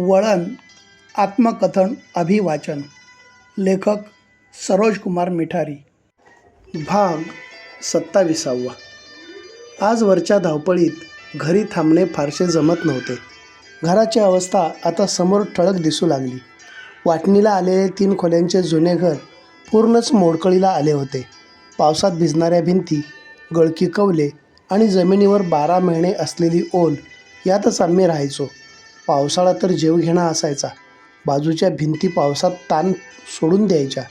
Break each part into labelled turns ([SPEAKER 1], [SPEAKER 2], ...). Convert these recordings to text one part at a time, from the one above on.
[SPEAKER 1] वळण आत्मकथन अभिवाचन. लेखक सरोज कुमार मिठारी. भाग सत्ताविसावा. आजवरच्या धावपळीत घरी थांबणे फारसे जमत नव्हते. घराची अवस्था आता समोर ठळक दिसू लागली. वाटणीला आलेले तीन खोल्यांचे जुने घर पूर्णच मोडकळीला आले होते. पावसात भिजणाऱ्या भिंती गळकी कवले आणि जमिनीवर बारा महिने असलेली ओल यातच आम्ही राहायचो. पावसाळा तर जेवघेणा असायचा. बाजूच्या भिंती पावसात ताण सोडून द्यायच्या.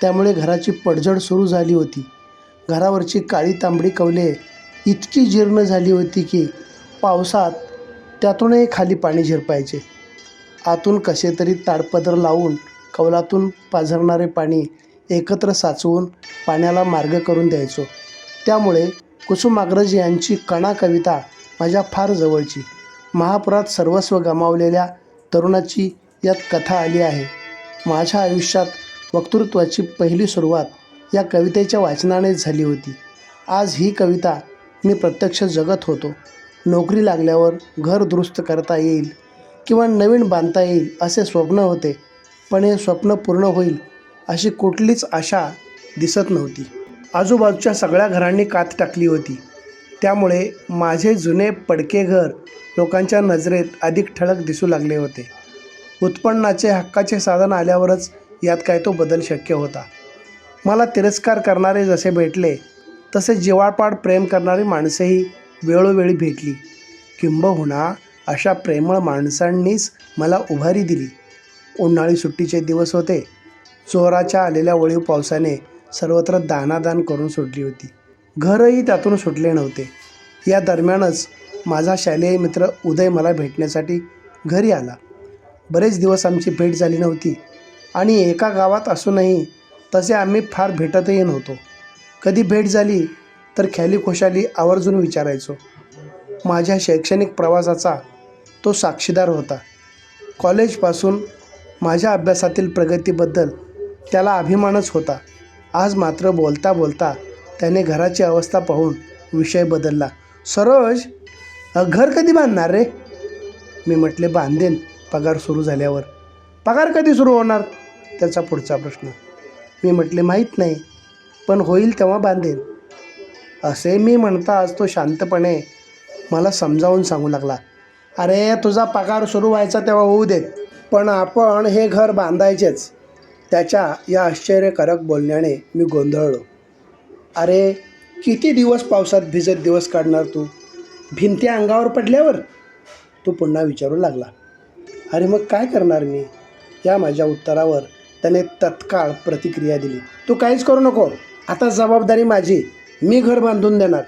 [SPEAKER 1] त्यामुळे घराची पडझड सुरू झाली होती. घरावरची काळी तांबडी कवले इतकी जीर्ण झाली होती की पावसात त्यातूनही खाली पाणी झिरपायचे. आतून कसे तरी ताडपदर लावून कौलातून पाझरणारे पाणी एकत्र साचवून पाण्याला मार्ग करून द्यायचो. त्यामुळे कुसुमाग्रज यांची कणा कविता माझ्या फार जवळची. महापुरात सर्वस्व गमावलेल्या तरुणाची यात कथा आली आहे. माझ्या आयुष्यात वक्तृत्वाची पहिली सुरुवात या कवितेच्या वाचनानेच झाली होती. आज ही कविता मी प्रत्यक्ष जगत होतो. नोकरी लागल्यावर घर दुरुस्त करता येईल किंवा नवीन बांधता येईल असे स्वप्न होते पण हे स्वप्न पूर्ण होईल अशी कुठलीच आशा दिसत नव्हती. आजूबाजूच्या सगळ्या घरांनी कात टाकली होती. त्यामुळे माझे जुने पडके घर लोकांच्या नजरेत अधिक ठळक दिसू लागले होते. उत्पन्नाचे हक्काचे साधन आल्यावरच यात काय तो बदल शक्य होता. मला तिरस्कार करणारे जसे भेटले तसे जिवाळपाड प्रेम करणारी माणसेही वेळोवेळी भेटली. किंबहुना अशा प्रेमळ माणसांनीच मला उभारी दिली. उन्हाळी सुट्टीचे दिवस होते. चोराच्या आलेल्या वळीव पावसाने सर्वत्र दानादान करून सोडली होती. घरही त्यातून सुटले नव्हते. या दरम्यानच माझा शालेय मित्र उदय मला भेटण्यासाठी घरी आला. बरेच दिवस आमची भेट झाली नव्हती आणि एका गावात असूनही तसे आम्ही फार भेटतही नव्हतो. कधी भेट झाली तर ख्याली खुशाली आवर्जून विचारायचो. माझ्या शैक्षणिक प्रवासाचा तो साक्षीदार होता. कॉलेजपासून माझ्या अभ्यासातील प्रगतीबद्दल त्याला अभिमानच होता. आज मात्र बोलता बोलता त्याने घराची अवस्था पाहून विषय बदलला. सरोज घर कधी बांधणार रे? मी म्हटले बांधेन पगार सुरू झाल्यावर. पगार कधी सुरू होणार? त्याचा पुढचा प्रश्न. मी म्हटले माहीत नाही पण होईल तेव्हा बांधेन. असे मी म्हणता आज तो शांतपणे मला समजावून सांगू लागला. अरे तुझा पगार सुरू व्हायचा तेव्हा होऊ देत पण आपण हे घर बांधायचेच. त्याच्या या आश्चर्यकारक बोलण्याने मी गोंधळलो. अरे किती दिवस पावसात भिजत दिवस काढणार तू? भिंती अंगावर पडल्यावर? तो पुन्हा विचारू लागला. अरे मग काय करणार मी? या माझ्या उत्तरावर त्याने तत्काळ प्रतिक्रिया दिली. तू काहीच करू नको. आता जबाबदारी माझी. मी घर बांधून देणार.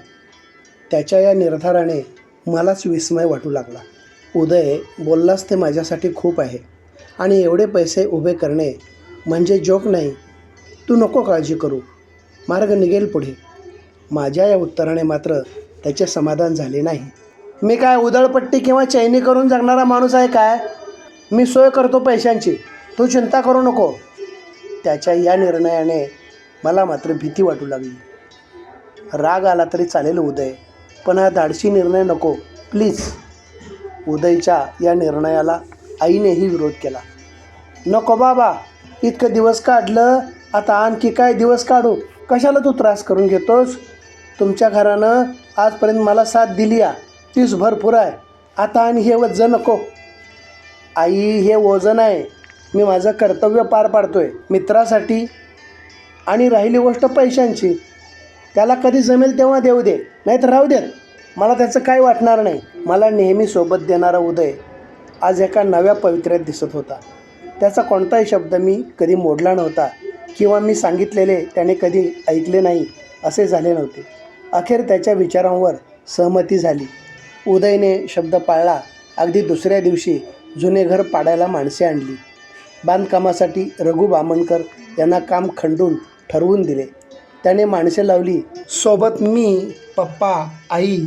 [SPEAKER 1] त्याच्या या निर्धाराने मलाच विस्मय वाटू लागला. उदय बोललास ते माझ्यासाठी खूप आहे. आणि एवढे पैसे उभे करणे म्हणजे जोक नाही. तू नको काळजी करू. मार्ग निघेल पुढे. माझ्या या उत्तराने मात्र त्याचे समाधान झाले नाही. मी काय उदळपट्टी किंवा चैनी करून जगणारा माणूस आहे काय? मी सोय करतो पैशांची. तू चिंता करू नको. त्याच्या या निर्णयाने मला मात्र भीती वाटू लागली. राग आला तरी चालेल उदय पण हा धाडशी निर्णय नको. प्लीज. उदयच्या या निर्णयाला आईनेही विरोध केला. नको बाबा इतकं दिवस काढलं आता आणखी काय दिवस काढू? कशाला तू त्रास करून घेतोस? तुमच्या घरानं आजपर्यंत मला साथ दिली या. तीच भरपूर आहे. आता आणि हे वजन नको. आई हे वजन आहे. मी माझं कर्तव्य पार पाडतोय. मित्रासाठी आणि राहिली गोष्ट पैशांची. त्याला कधी जमेल तेव्हा देऊ दे. नाही तर राहू देत. मला त्याचं काय वाटणार नाही. मला नेहमी सोबत देणारा उदय आज एका नव्या पवित्र्यात दिसत होता. त्याचा कोणताही शब्द मी कधी मोडला नव्हता. किंवा मी सांगितलेले त्याने कधी ऐकले नाही असे झाले नव्हते. अखेर त्याच्या विचारांवर सहमती झाली. उदयने शब्द पाळला अगदी दुसऱ्या दिवशी जुने घर पाडायला माणसे आणली. बांधकामासाठी रघु बामणकर यांना काम खंडून ठरवून दिले. त्याने माणसे लावली सोबत मी पप्पा आई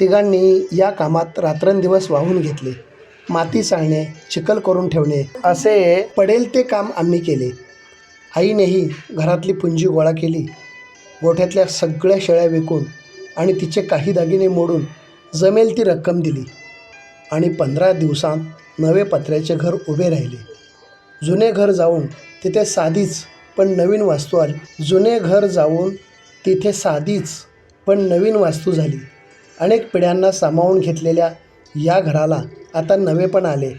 [SPEAKER 1] तिघांनी या कामात रात्रंदिवस वाहून घेतले. माती चाळणे चिखल करून ठेवणे असे पडेल ते काम आम्ही केले. आईनेही घरातली पुंजी गोळा केली. गोठ्यातल्या सगळ्या शेळ्या विकून आणि तिचे काही दागिने मोडून जमेल ती रक्कम दिली. आणि पंधरा दिवसांत नवे पत्र्याचे घर उभे राहिले. जुने घर जाऊन तिथे साधीच पण नवीन वास्तू आली. जुने घर जाऊन तिथे साधीच पण नवीन वास्तू झाली. अनेक पिढ्यांना सामावून घेतलेल्या या घराला आता नवे पण आले.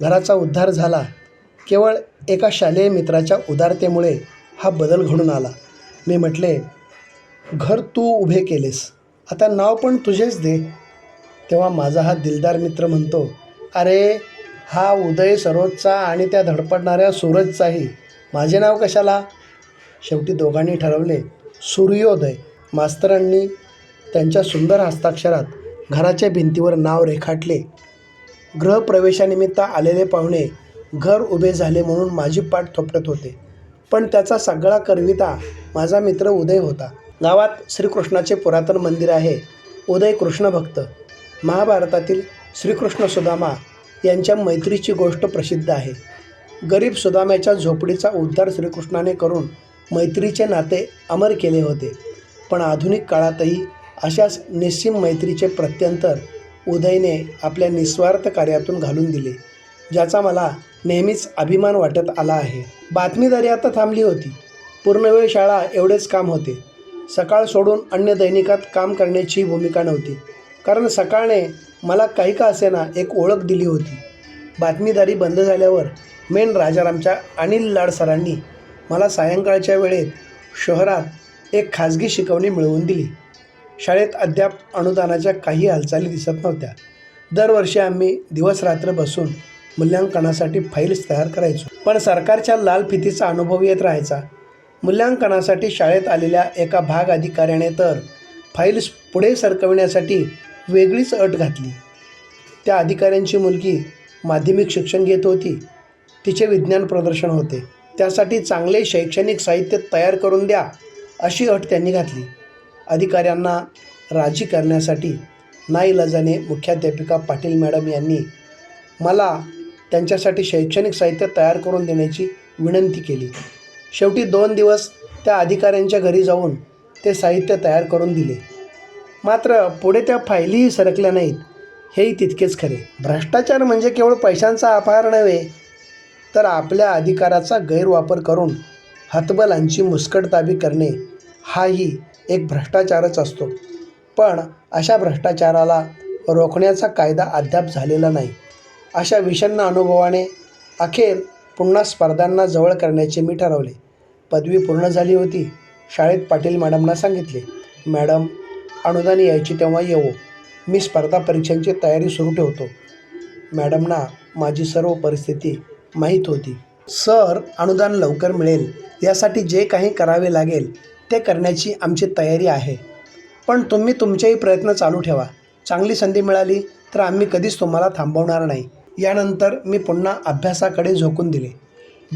[SPEAKER 1] घराचा उद्धार झाला. केवळ एका शालेय मित्राच्या उदारतेमुळे हा बदल घडून आला. मी म्हटले घर तू उभे केलेस. आता नाव पण तुझेच दे. तेव्हा माझा हा दिलदार मित्र म्हणतो अरे हा उदय सरोजचा आणि त्या धडपडणाऱ्या सूरजचाही. माझे नाव कशाला? शेवटी दोघांनी ठरवले सूर्योदय. मास्तरांनी त्यांच्या सुंदर हस्ताक्षरात घराच्या भिंतीवर नाव रेखाटले. गृहप्रवेशानिमित्त आलेले पाहुणे घर उभे झाले म्हणून माझी पाठ थोपटत होते. पण त्याचा सगळा करविता माझा मित्र उदय होता. गावात श्रीकृष्णाचे पुरातन मंदिर आहे. उदय कृष्ण भक्त. महाभारतातील श्रीकृष्ण सुदामा यांच्या मैत्रीची गोष्ट प्रसिद्ध आहे. गरीब सुदाम्याच्या झोपडीचा उद्धार श्रीकृष्णाने करून मैत्रीचे नाते अमर केले होते. पण आधुनिक काळातही अशाच निस्सीम मैत्रीचे प्रत्यंतर उदयने आपल्या निस्वार्थ कार्यातून घालून दिले. ज्याचा मला नेहमीच अभिमान वाटत आला आहे. बातमीदारी आता थांबली होती. पूर्णवेळ शाळा एवढेच काम होते. सकाळ सोडून अन्य दैनिकात काम करण्याची भूमिका नव्हती. कारण सकाळने मला काही का असेना एक ओळख दिली होती. बातमीदारी बंद झाल्यावर मेन राजारामच्या अनिल लाड सरांनी मला सायंकाळच्या वेळेत शहरात एक खाजगी शिकवणी मिळवून दिली. शाळेत अद्याप अनुदानाच्या काही हालचाली दिसत नव्हत्या. दरवर्षी आम्ही दिवसरात्र बसून मूल्यांकनासाठी फाईल्स तयार करायचो. पण सरकारच्या लाल फितीचा अनुभव येत राहायचा. मूल्यांकनासाठी शाळेत आलेल्या एका भाग अधिकाऱ्याने तर फाईल्स पुढे सरकविण्यासाठी वेगळीच अट घातली. त्या अधिकाऱ्यांची मुलगी माध्यमिक शिक्षण घेत होती. तिचे विज्ञान प्रदर्शन होते. त्यासाठी चांगले शैक्षणिक साहित्य तयार करून द्या अशी अट त्यांनी घातली. अधिकाऱ्यांना राजी करण्यासाठी नाईलाजाने मुख्याध्यापिका पाटील मॅडम यांनी मला त्यांच्यासाठी शैक्षणिक साहित्य तयार करून देण्याची विनंती केली. शेवटी दोन दिवस त्या अधिकाऱ्यांच्या घरी जाऊन ते साहित्य तयार करून दिले. मात्र पुढे त्या फायलीही सरकल्या नाहीत. हेही तितकेच खरे. भ्रष्टाचार म्हणजे केवळ पैशांचा अपहार नव्हे तर आपल्या अधिकाराचा गैरवापर करून हतबलांची मुस्कटदाबी करणे हाही एक भ्रष्टाचारच असतो. पण अशा भ्रष्टाचाराला रोखण्याचा कायदा अद्याप झालेला नाही. अशा विषण्ण अनुभवाने अखेर पुन्हा स्पर्धांना जवळ करण्याचे मी ठरवले. पदवी पूर्ण झाली होती. शाळेत पाटील मॅडमना सांगितले मॅडम अनुदान यायची तेव्हा येऊ मी स्पर्धा परीक्षांची तयारी सुरू ठेवतो. मॅडमना माझी सर्व परिस्थिती माहीत होती. सर अनुदान लवकर मिळेल. यासाठी जे काही करावे लागेल ते करण्याची आमची तयारी आहे. पण तुम्ही तुमचेही प्रयत्न चालू ठेवा. चांगली संधी मिळाली तर आम्ही कधीच तुम्हाला थांबवणार नाही. यानंतर मी पुन्हा अभ्यासाकडे झोकून दिले.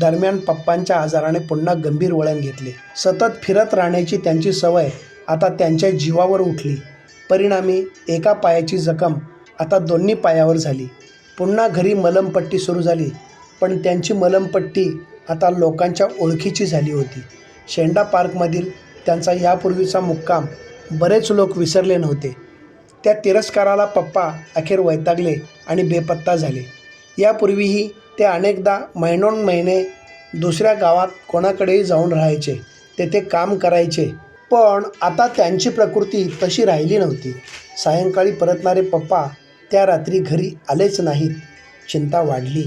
[SPEAKER 1] दरम्यान पप्पांच्या आजाराने पुन्हा गंभीर वळण घेतले. सतत फिरत राहण्याची त्यांची सवय आता त्यांच्या जीवावर उठली. परिणामी एका पायाची जखम आता दोन्ही पायावर झाली. पुन्हा घरी मलमपट्टी सुरू झाली पण त्यांची मलमपट्टी आता लोकांच्या ओळखीची झाली होती. शेंडा पार्कमधील त्यांचा यापूर्वीचा मुक्काम बरेच लोक विसरले नव्हते. त्या तिरस्काराला पप्पा अखेर वैतागले आणि बेपत्ता झाले. यापूर्वीही ते अनेकदा महिनोन महिने दुसऱ्या गावात कोणाकडेही जाऊन राहायचे तेथे काम करायचे. पण आता त्यांची प्रकृती तशी राहिली नव्हती. सायंकाळी परतणारे पप्पा त्या रात्री घरी आलेच नाहीत. चिंता वाढली.